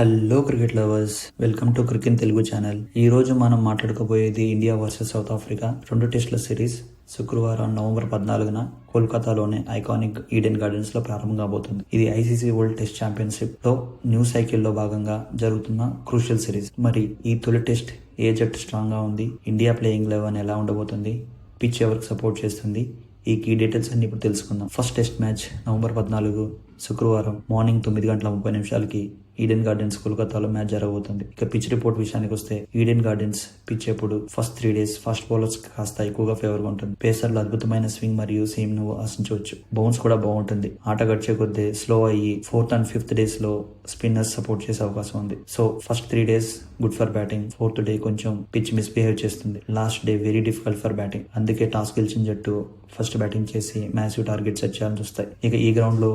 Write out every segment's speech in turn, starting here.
Hello cricket lovers welcome to cricket Telugu channel ఈ రోజు మనం మాట్లాడుకోబోయేది ఇండియా వర్సెస్ సౌత్ ఆఫ్రికా రెండు టెస్టుల సిరీస్ శుక్రవారం నవంబర్ పద్నాలుగున కోల్కతాలోని ఐకానిక్ ఈడెన్ గార్డెన్స్లో ప్రారంభం కాబోతుంది. ఇది ఐసీసీ వరల్డ్ టెస్ట్ ఛాంపియన్షిప్లో న్యూ సైకిల్లో భాగంగా జరుగుతున్న క్రూషియల్ సిరీస్ మరి ఈ తొలి టెస్ట్ ఏ జట్టు స్ట్రాంగ్గా ఉంది? ఇండియా ప్లేయింగ్ లెవెన్ ఎలా ఉండబోతుంది? పిచ్ ఎవరికి సపోర్ట్ చేస్తుంది? ఈ కీ డీటెయిల్స్ అన్ని ఇప్పుడు తెలుసుకుందాం. ఫస్ట్ టెస్ట్ మ్యాచ్ నవంబర్ పద్నాలుగు శుక్రవారం మార్నింగ్ తొమ్మిది గంటల ముప్పై నిమిషాలకి ఈడెన్ గార్డెన్స్ కోల్కతాలో మ్యాచ్ జరగబోతుంది. ఇక పిచ్ రిపోర్ట్ విషయానికి వస్తే ఈడెన్ గార్డెన్స్ పిచ్ ఎప్పుడు first three days first bowlers కాస్త ఎక్కువగా ఫేవర్ ఉంటుంది పేసర్లు అద్భుతమైన స్వింగ్ మరియు సీమ్ను ఆశించవచ్చు. బౌన్స్ కూడా బాగుంటుంది. ఆట గడిచే కొద్దీ స్లో అయ్యి ఫోర్త్ అండ్ ఫిఫ్త్ డేస్లో స్పిన్నర్స్ సపోర్ట్ చేసే అవకాశం ఉంది. So first three days good for batting fourth day కొంచెం పిచ్ మిస్బిహేవ్ చేస్తుంది. Last day very difficult for batting అందుకే టాస్ గెలిచిన జట్టు ఫస్ట్ బ్యాటింగ్ చేసి మ్యాసివ్ టార్గెట్ సెట్ చేయాలని చూస్తాయి ఇక ఈ గ్రౌండ్లో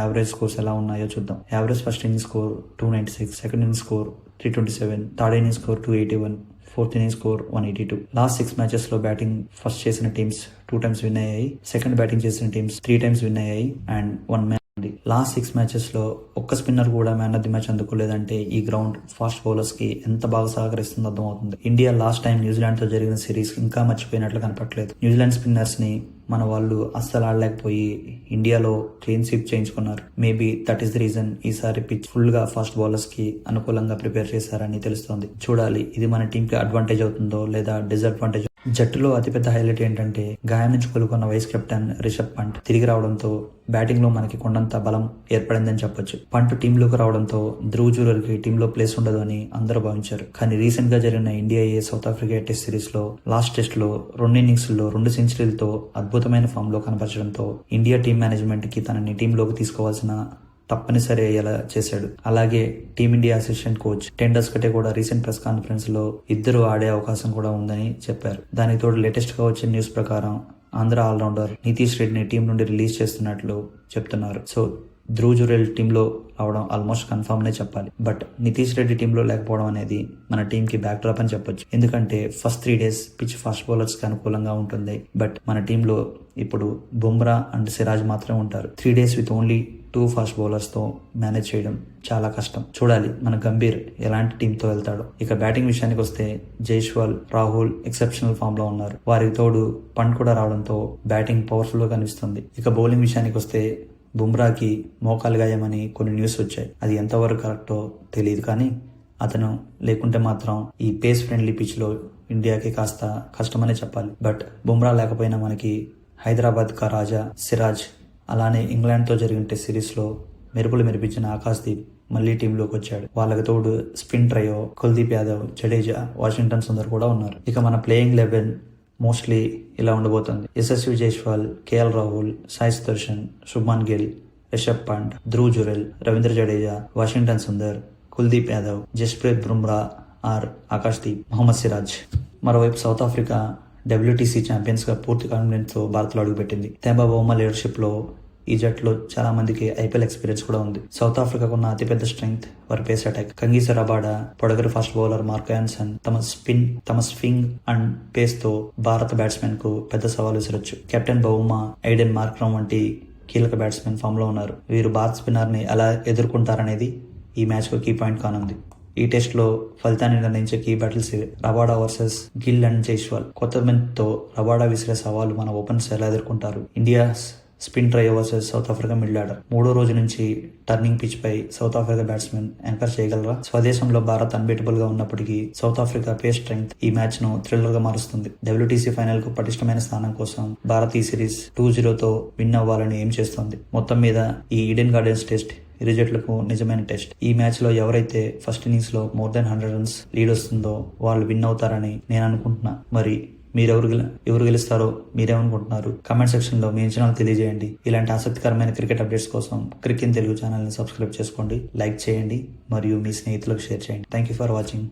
యావరేజ్ స్కోర్స్ ఎలా ఉన్నాయో చూద్దాం. Average first inning score two ninety six second inning score three twenty seven third inning score two eighty one fourth inning score one eighty two last six మ్యాచెస్లో batting first చేసిన teams two times win అయ్యాయి. Second batting చేసిన teams three times win అయ్యాయి. And one match ఉంది. Last six మ్యాచెస్లో ఒక్క spinner కూడా man of the match అందుకోలేదంటే ఈ గ్రౌండ్ ఫాస్ట్ బౌలర్స్కి ఎంత బాగా సహకరిస్తుందో అర్థమవుతుంది. ఇండియా లాస్ట్ టైం న్యూజిలాండ్తో జరిగిన సిరీస్ ఇంకా మర్చిపోయినట్లు కనపట్లేదు న్యూజిలాండ్ స్పిన్నర్స్ని మన వాళ్ళు అస్సలు ఆడలేకపోయి ఇండియాలో క్లీన్ స్వీప్ చేయించుకున్నారు. Maybe that is the reason ఈసారి పిచ్ ఫుల్గా ఫాస్ట్ బౌలర్స్కి అనుకూలంగా ప్రిపేర్ చేశారని తెలుస్తోంది. చూడాలి ఇది మన టీం కి అడ్వాంటేజ్ అవుతుందో లేదా డిసడ్వాంటేజ్ జట్టులో అతిపెద్ద హైలైట్ ఏంటంటే గాయం నుంచి కోలుకున్న వైస్ కెప్టెన్ రిషబ్ పంట్ తిరిగి రావడంతో బ్యాటింగ్లో మనకి కొండంత బలం ఏర్పడిందని చెప్పొచ్చు. పంట్ టీంలోకి రావడంతో ధ్రువ్ జూరల్కి టీంలో ప్లేస్ ఉండదు అని అందరూ భావించారు. కానీ రీసెంట్గా జరిగిన India A South Africa test సిరీస్లో లాస్ట్ టెస్ట్లో రెండు ఇన్నింగ్స్లో రెండు సెంచరీలతో అద్భుతమైన ఫామ్లో కనపరచడంతో ఇండియా టీం మేనేజ్మెంట్కి తనని టీంలోకి తీసుకోవాల్సిన తప్పనిసరి అయ్యేలా చేశాడు. అలాగే team India assistant coach ten Doeschate కూడా రీసెంట్ ప్రెస్ కాన్ఫరెన్స్లో ఇద్దరు ఆడే అవకాశం కూడా ఉందని చెప్పారు. దానికి తోడు లేటెస్ట్గా వచ్చిన న్యూస్ ప్రకారం ఆంధ్ర ఆల్రౌండర్ నితీష్ రెడ్డిని టీం నుండి రిలీజ్ చేస్తున్నట్లు చెప్తున్నారు. సో ధ్రువ్ జురెల్ టీంలో రావడం ఆల్మోస్ట్ కన్ఫర్మ్నే చెప్పాలి. బట్ నితీష్ రెడ్డి టీంలో లేకపోవడం అనేది మన టీంకి బ్యాక్ డ్రాప్ అని చెప్పొచ్చు. ఎందుకంటే first three days pitch fast బౌలర్స్కి అనుకూలంగా ఉంటుంది. బట్ మన టీంలో ఇప్పుడు బుమ్రా అండ్ సిరాజ్ మాత్రమే ఉంటారు. Three days with only two fast బౌలర్స్తో manage చేయడం చాలా కష్టం. చూడాలి మన గంభీర్ ఎలాంటి టీంతో వెళ్తాడో. ఇక బ్యాటింగ్ విషయానికి వస్తే జైష్వాల్ రాహుల్ ఎక్సెప్షనల్ ఫామ్లో ఉన్నారు. వారికి తోడు పంట్ కూడా రావడంతో బ్యాటింగ్ పవర్ఫుల్గా కనిపిస్తుంది. ఇక బౌలింగ్ విషయానికి వస్తే బుమ్రాకి మోకాలు గాయమని కొన్ని న్యూస్ వచ్చాయి. అది ఎంతవరకు కరెక్టో తెలియదు కానీ అతను లేకుంటే మాత్రం ఈ పేస్ ఫ్రెండ్లీ పిచ్లో ఇండియాకి కాస్త కష్టమనే చెప్పాలి. బట్ బుమ్రా లేకపోయినా మనకి హైదరాబాద్ కా రాజా సిరాజ్ అలానే ఇంగ్లాండ్తో జరిగిన టెస్ట్ సిరీస్లో మెరుపులు మెరిపించిన ఆకాశ్దీప్ మళ్ళీ టీంలోకి వచ్చాడు. వాళ్ళకి తోడు spin trio Kuldeep Yadav Jadeja Washington Sundar కూడా ఉన్నారు. ఇక మన ప్లేయింగ్ లెవెన్ మోస్ట్లీ ఇలా ఉండబోతుంది. Yashasvi Jaiswal KL Rahul Sai Sudharsan Shubman Gill Rishabh Pant Dhruv Jurel Ravindra Jadeja Washington Sundar Kuldeep Yadav Jasprit Bumrah R Akashdeep Mohammed Siraj. మరోవైపు South Africa WTC ఛాంపియన్స్గా పూర్తి కాన్ఫిడెన్స్తో భారత్లో అడుగుపెట్టింది. తేంబా బొమ్మ లీడర్షిప్లో ఈ జట్టులో చాలా మందికి ఐపీఎల్ ఎక్స్పీరియన్స్ కూడా ఉంది. సౌత్ ఆఫ్రికాకు ఉన్న అతిపెద్ద స్ట్రెంగ్త్ వారి పేస్ అటాక్ కంగీస రబాడా పొడగరి ఫాస్ట్ బౌలర్ మార్క్ యాన్సన్ తమ స్పిన్ తమ స్వింగ్ అండ్ పేస్తో భారత బ్యాట్స్మెన్కు పెద్ద సవాల్ విసిరొచ్చు. కెప్టెన్ బౌమా ఐడెన్ మార్క్రమ్ వంటి కీలక బ్యాట్స్మెన్ ఫామ్లో ఉన్నారు. వీరు భారత్ స్పిన్నర్ని ఎలా ఎదుర్కొంటారనేది ఈ మ్యాచ్కు కీ పాయింట్ కానుంది. ఈ టెస్ట్లో ఫలితాన్ని నిర్ణయించే కీ బ్యాటిల్స్ ఇవే Rabada versus Gill and Jaiswal. కొత్త మెంత్తో రబాడా విసిరే సవాలు మన ఓపెన్స్ ఎలా ఎదుర్కొంటారు. India spin trio versus South Africa middle order. మూడో రోజు నుంచి టర్నింగ్ పిచ్ పై సౌత్ ఆఫ్రికా బ్యాట్స్మెన్ యాంకర్ చేయగలరా? స్వదేశంలో భారత్ అన్బీటబుల్గా ఉన్నప్పటికీ సౌత్ ఆఫ్రికా పే స్ట్రెంగ్త్ ఈ మ్యాచ్ను థ్రిల్లర్గా మారుస్తుంది. డబ్ల్యూటీసీ ఫైనల్కు పటిష్టమైన స్థానం కోసం భారత్ ఈ సిరీస్ టూ జీరోతో విన్ అవ్వాలని ఏం చేస్తోంది? మొత్తం మీద ఈ ఈడెన్ గార్డెన్స్ టెస్ట్ రిజల్ట్లకు నిజమైన టెస్ట్. ఈ మ్యాచ్లో ఎవరైతే ఫస్ట్ ఇన్నింగ్స్లో more than hundred runs lead వస్తుందో వాళ్ళు విన్ అవుతారని నేను అనుకుంటున్నా. మరి మీరెవరు గెల- ఎవరు గెలుస్తారో మీరేమనుకుంటున్నారు? కమెంట్ సెక్షన్లో మీ అంచనాలు తెలియజేయండి. ఇలాంటి ఆసక్తికరమైన క్రికెట్ అప్డేట్స్ కోసం క్రికెట్ తెలుగు ఛానల్ని సబ్స్క్రైబ్ చేసుకోండి లైక్ చేయండి మరియు మీ స్నేహితులకు షేర్ చేయండి. Thank you for watching